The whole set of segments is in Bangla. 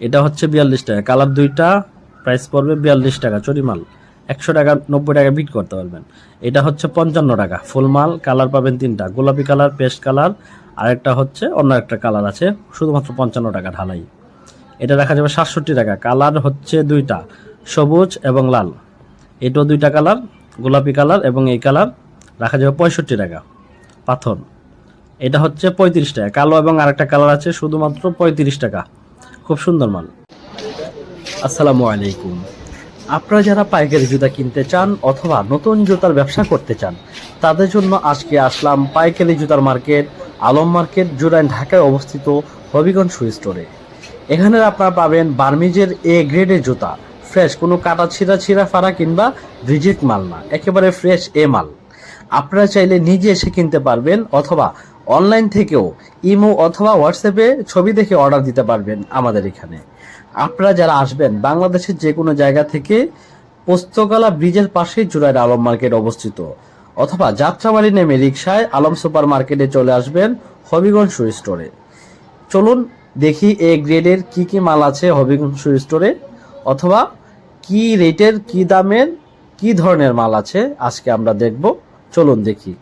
এটা হচ্ছে বিয়াল্লিশ টাকা। কালার দুইটা প্রাইস পড়বে বিয়াল্লিশ টাকা চরিমাল। একশো টাকা, নব্বই টাকা বিট করতে পারবেন। এটা হচ্ছে পঞ্চান্ন টাকা ফুল মাল কালার পাবেন তিনটা, গোলাপি কালার পেস্ট কালার আরেকটা হচ্ছে অন্য একটা কালার আছে, শুধুমাত্র পঞ্চান্ন টাকা ঢালাই। এটা দেখা যাবে সাতষট্টি টাকা কালার হচ্ছে দুইটা, সবুজ এবং লাল। এটাও দুইটা কালার গোলাপি কালার এবং এই কালার রাখা যাবে পঁয়ষট্টি টাকা, পাথর। এটা হচ্ছে পঁয়ত্রিশ টাকা, কালো এবং আরেকটা কালার আছে, শুধুমাত্র পঁয়ত্রিশ টাকা। খুব সুন্দর মাল। আসসালামু আলাইকুম। আপনারা যারা পাইকারি জুতা কিনতে চান অথবা নতুন জুতার ব্যবসা করতে চান, তাদের জন্য আজকে আসলাম পাইকারি জুতার মার্কেট, আলম মার্কেট, জুরাইন ঢাকায় অবস্থিত হবিগঞ্জ শু স্টোরে এখানে আপনারা পাবেন বার্মিজের এ গ্রেডের জুতা ফ্রেশ কোনো কাটা ছিঁড়া ছিঁড়া ফাড়া কিংবা রিজেক্ট মাল না, একেবারে ফ্রেশ এ মাল। আপনারা চাইলে নিজে এসে কিনতে পারবেন অথবা অনলাইন থেকেও ইমো অথবা হোয়াটসঅ্যাপে ছবি দেখে অর্ডার দিতে পারবেন আমাদের এখানে। আপনারা যারা আসবেন, বাংলাদেশের যে কোনো জায়গা থেকে পোস্তকালা ব্রিজের পাশে জুরাইড আলম মার্কেট অবস্থিত। অথবা যাত্রাবাড়ি নেমে রিক্সায় আলম সুপার মার্কেটে চলে আসবেন হবিগঞ্জ শু স্টোরে চলুন দেখি এ গ্রেডের কি কি মাল আছে হবিগঞ্জ শু স্টোরে অথবা কি রেটের কি দামের, কি ধরনের মাল আছে, আজকে আমরা দেখব। চলুন দেখি।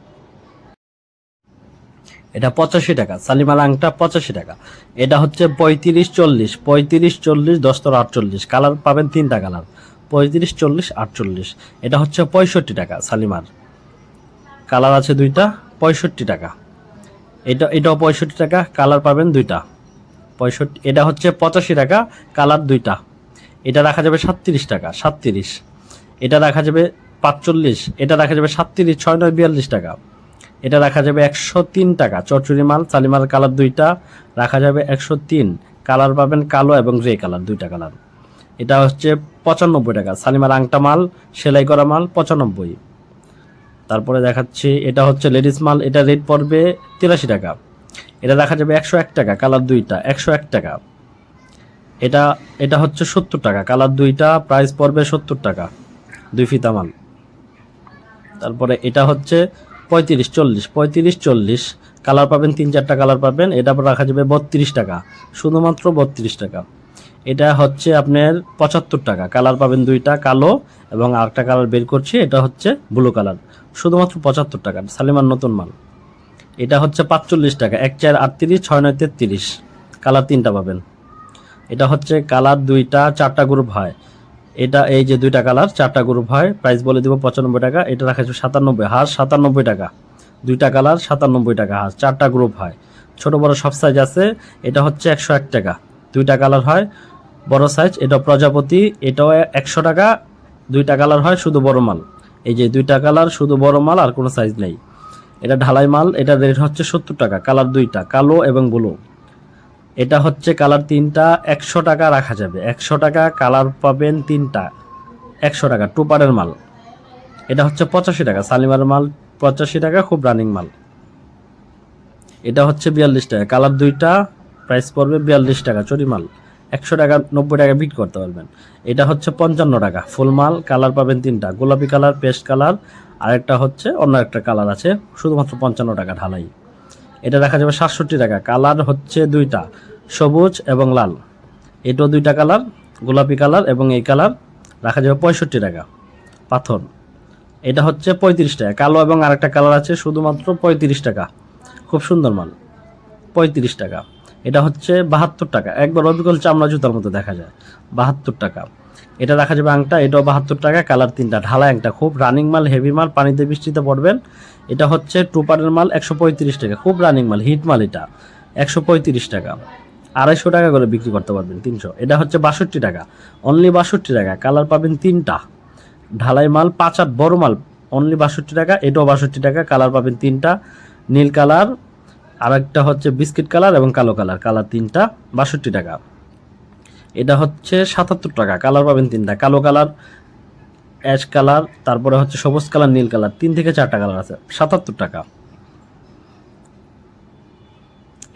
এটা পঁচাশি টাকা। সালিমার আংটা পঁচাশি টাকা। এটা হচ্ছে পঁয়ত্রিশ চল্লিশ। পঁয়ত্রিশ চল্লিশ দশতর আটচল্লিশ। কালার পাবেন তিনটা কালার পঁয়ত্রিশ চল্লিশ আটচল্লিশ। এটা হচ্ছে পঁয়ষট্টি টাকা সালিমার। কালার আছে দুইটা, পঁয়ষট্টি টাকা। এটা, এটাও পঁয়ষট্টি টাকা কালার পাবেন দুইটা। পঁয়ষট্টি, এটা হচ্ছে পঁচাশি টাকা কালার দুইটা। এটা রাখা যাবে সাতত্রিশ টাকা, সাতত্রিশ। এটা রাখা যাবে পাঁচচল্লিশ। এটা রাখা যাবে সাতত্রিশ, ছয়, নয়, বিয়াল্লিশ টাকা। এটা রাখা যাবে একশো তিন টাকা। চরচুরি মাল চালিমার কালার দুইটা রাখা যাবে একশো তিন। কালার পাবেন কালো এবং গ্রে কালার, দুইটা কালার। এটা হচ্ছে পঁচানব্বই টাকা। সালিমার আংটা মাল, সেলাই করা মাল, পঁচানব্বই। তারপরে দেখাচ্ছি, এটা হচ্ছে লেডিস মাল, এটা রেট পড়বে তিরাশি টাকা। এটা রাখা যাবে একশো এক টাকা, কালার দুইটা, একশো এক টাকা। এটা এটা হচ্ছে সত্তর টাকা, কালার দুইটা, প্রাইস পড়বে সত্তর টাকা, দুই ফিতা মাল। তারপরে এটা হচ্ছে পঁয়ত্রিশ, চল্লিশ পঁয়ত্রিশ, চল্লিশ। কালার পাবেন তিন, চারটা কালার পাবেন। এটা রাখা যাবে বত্রিশ টাকা। শুধুমাত্র বত্রিশ টাকা। এটা হচ্ছে আপনার পঁচাত্তর টাকা। কালার পাবেন দুইটা, কালো এবং আরেকটা কালার বের করছি। এটা হচ্ছে ব্লু কালার শুধুমাত্র পঁচাত্তর টাকা। সালিমার নতুন মাল। এটা হচ্ছে পাঁচচল্লিশ টাকা। এক, চার, আটত্রিশ, ছয়, নয়, তেত্রিশ। কালার তিনটা পাবেন। এটা হচ্ছে কালার দুইটা, চারটা গ্রুপ হয়। এটা এই যে দুইটা কালার, চারটা গ্রুপ হয় প্রাইস বলে দিব পঁচানব্বই টাকা, এটা রাখা সাতানব্বই, হাঁস সাতানব্বই টাকা। দুইটা কালার, সাতানব্বই টাকা হাঁস, চারটা গ্রুপ হয়। ছোট বড় সব সাইজ আছে, এটা হচ্ছে একশো এক টাকা। দুইটা কালার হয়, বড় সাইজ এটা প্রজাপতি, এটাও একশো টাকা। দুইটা কালার হয়, শুধু বড় মাল। এই যে দুইটা কালার, শুধু বড় মাল, আর কোনো সাইজ নেই। এটা ঢালাই মাল, এটা রেট হচ্ছে সত্তর টাকা, কালার দুইটা, কালো এবং ব্লু এটা হচ্ছে কালার তিনটা, একশো টাকা রাখা যাবে। একশো টাকা কালার পাবেন তিনটা। একশো টাকা টুপারের মাল। এটা হচ্ছে পঁচাশি টাকা, সালিমার মাল পঁচাশি টাকা, খুব রানিং মাল। এটা হচ্ছে বিয়াল্লিশ টাকা, কালার দুইটা প্রাইস পড়বে বিয়াল্লিশ টাকা, চুরি মাল। একশো টাকা, নব্বই টাকা বিট করতে পারবেন। এটা হচ্ছে পঞ্চান্ন টাকা, ফুল মাল, কালার পাবেন তিনটা, গোলাপি কালার, পেস্ট কালার। আরেকটা হচ্ছে, অন্য একটা কালার আছে, শুধুমাত্র পঞ্চান্ন টাকা ঢালাই। এটা দেখা যাবে সাতষট্টি টাকা। কালার হচ্ছে দুইটা, সবুজ এবং লাল। এটাও দুইটা কালার, গোলাপি কালার এবং এই কালার রাখা যাবে পঁয়ষট্টি টাকা। পাথর, এটা হচ্ছে পঁয়ত্রিশ টাকা। কালো এবং আরেকটা কালার আছে, শুধুমাত্র পঁয়ত্রিশ টাকা। খুব সুন্দর মাল, পঁয়ত্রিশ টাকা। এটা হচ্ছে বাহাত্তর টাকা। একবার অবিকল চামড়া জুতার মতো দেখা যায়, বাহাত্তর টাকা। এটা রাখা যাবে আংটা, এটাও বাহাত্তর টাকা, কালার তিনটা ঢালা আংটা, খুব রানিং মাল হেভি মাল, পানিতে বৃষ্টিতে পড়বেন। এটা হচ্ছে টুপারের মাল, একশো পঁয়ত্রিশ টাকা, খুব রানিং মাল হিট মাল এটা, একশো পঁয়ত্রিশ টাকা। আড়াইশো টাকা করে বিক্রি করতে পারবেন, তিনশো। এটা হচ্ছে বাষট্টি টাকা অনলি বাষট্টি টাকা, কালার পাবেন তিনটা। ঢালাই মাল, পাঁচ আট বড় মাল অনলি বাষট্টি টাকা, এটাও বাষট্টি টাকা, কালার পাবেন তিনটা, নীল কালার আর একটা হচ্ছে বিস্কিট কালার এবং কালো কালার কালার তিনটা, বাষট্টি টাকা। এটা হচ্ছে সাতাত্তর টাকা। কালার পাবেন তিনটা, কালো কালার অ্যাশ কালার তারপরে হচ্ছে সবুজ কালার নীল কালার তিন থেকে চারটা কালার আছে, সাতাত্তর টাকা।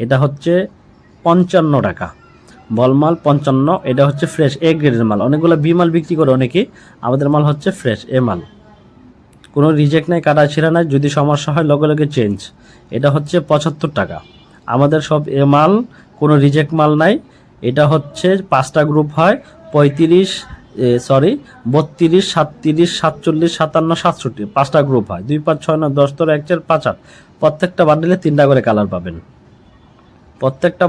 এটা হচ্ছে পঞ্চান্ন টাকা। বলমাল পঞ্চান্ন, এটা হচ্ছে ফ্রেশ এ গ্রেডের মাল। অনেকগুলো বি মাল বিক্রি করে অনেকে আমাদের মাল হচ্ছে ফ্রেশ এ মাল। কোনো রিজেক্ট নাই কাটা ছিঁড়া নাই, যদি সমস্যা হয়, লগে লগে চেঞ্জ এটা হচ্ছে পঁচাত্তর টাকা। আমাদের সব এ মাল, কোনো রিজেক্ট মাল নাই এটা হচ্ছে পাঁচটা গ্রুপ হয়, পঁয়ত্রিশ সরি বত্রিশ, সাতত্রিশ, সাতচল্লিশ, সাতান্ন, সাতষট্টি। পাঁচটা গ্রুপ হয়। দুই, পাঁচ, ছয়, নয়, দশ, তেরো, এক, চার, পাঁচ, আট। প্রত্যেকটা বান্ডেলে তিনটা করে কালার পাবেন। প্রত্যেকটা